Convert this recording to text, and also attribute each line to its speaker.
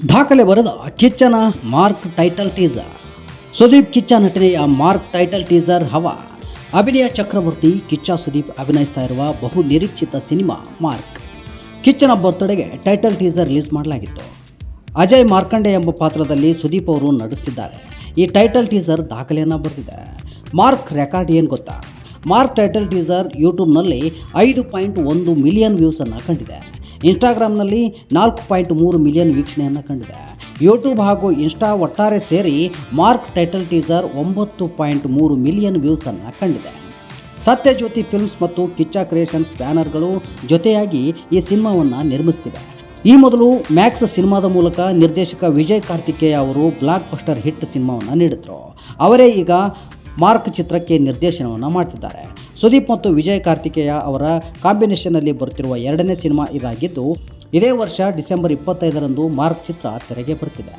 Speaker 1: ದಾಖಲೆ ಬರೆದ ಕಿಚ್ಚನ mark title teaser. Sudeep Kichcha ನಟನೆಯ ಮಾರ್ಕ್ ಟೈಟಲ್ ಟೀಸರ್ ಹವಾ. ಅಭಿನಯ ಚಕ್ರವರ್ತಿ ಕಿಚ್ಚ ಸುದೀಪ್ ಅಭಿನಯಿಸ್ತಾ ಇರುವ ಬಹು ನಿರೀಕ್ಷಿತ ಸಿನಿಮಾ ಮಾರ್ಕ್. ಕಿಚ್ಚನ ಬರ್ತ್ಡೇಗೆ ಟೈಟಲ್ ಟೀಸರ್ ರಿಲೀಸ್ ಮಾಡಲಾಗಿತ್ತು. ಅಜಯ್ ಮಾರ್ಕಂಡೆ ಎಂಬ ಪಾತ್ರದಲ್ಲಿ ಸುದೀಪ್ ಅವರು ನಡೆಸಿದ್ದಾರೆ ಈ ಟೈಟಲ್ ಟೀಸರ್ ದಾಖಲೆಯನ್ನು ಬರೆದಿದೆ. ಮಾರ್ಕ್ ರೆಕಾರ್ಡ್ ಏನು ಗೊತ್ತಾ? ಮಾರ್ಕ್ ಟೈಟಲ್ ಟೀಸರ್ ಯೂಟ್ಯೂಬ್ನಲ್ಲಿ ಐದು ಪಾಯಿಂಟ್ ಒಂದು ಮಿಲಿಯನ್ ವ್ಯೂಸನ್ನು ಕಂಡಿದೆ. ಇನ್ಸ್ಟಾಗ್ರಾಮ್ನಲ್ಲಿ ನಾಲ್ಕು ಪಾಯಿಂಟ್ ಮೂರು ಮಿಲಿಯನ್ ವೀಕ್ಷಣೆಯನ್ನು ಕಂಡಿದೆ. ಯೂಟ್ಯೂಬ್ ಹಾಗೂ ಇನ್ಸ್ಟಾ ಒಟ್ಟಾರೆ ಸೇರಿ ಮಾರ್ಕ್ ಟೈಟಲ್ ಟೀಸರ್ ಒಂಬತ್ತು ಪಾಯಿಂಟ್ ಮೂರು ಮಿಲಿಯನ್ ವ್ಯೂಸನ್ನು ಕಂಡಿದೆ. ಸತ್ಯಜ್ಯೋತಿ ಫಿಲ್ಮ್ಸ್ ಮತ್ತು ಕಿಚ್ಚ ಕ್ರಿಯೇಷನ್ಸ್ ಬ್ಯಾನರ್ಗಳು ಜೊತೆಯಾಗಿ ಈ ಸಿನಿಮಾವನ್ನು ನಿರ್ಮಿಸುತ್ತಿವೆ ಈ ಮೊದಲು ಮ್ಯಾಕ್ಸ್ ಸಿನಿಮಾದ ಮೂಲಕ ನಿರ್ದೇಶಕ ವಿಜಯ್ ಕಾರ್ತಿಕೇಯ ಅವರು ಬ್ಲಾಕ್ ಬಸ್ಟರ್ ಹಿಟ್ ಸಿನಿಮಾವನ್ನು ನೀಡಿದ್ರು. ಅವರೇ ಈಗ ಮಾರ್ಕ್ ಚಿತ್ರಕ್ಕೆ ನಿರ್ದೇಶನವನ್ನು ಮಾಡ್ತಿದ್ದಾರೆ. ಸುದೀಪ್ ಮತ್ತು ವಿಜಯ್ ಕಾರ್ತಿಕೇಯ ಅವರ ಕಾಂಬಿನೇಷನ್ನಲ್ಲಿ ಬರುತ್ತಿರುವ ಎರಡನೇ ಸಿನಿಮಾ ಇದಾಗಿದ್ದು, ಇದೇ ವರ್ಷ ಡಿಸೆಂಬರ್ ಇಪ್ಪತ್ತೈದರಂದು ಮಾರ್ಕ್ ಚಿತ್ರ ತೆರೆಗೆ ಬರ್ತಿದೆ.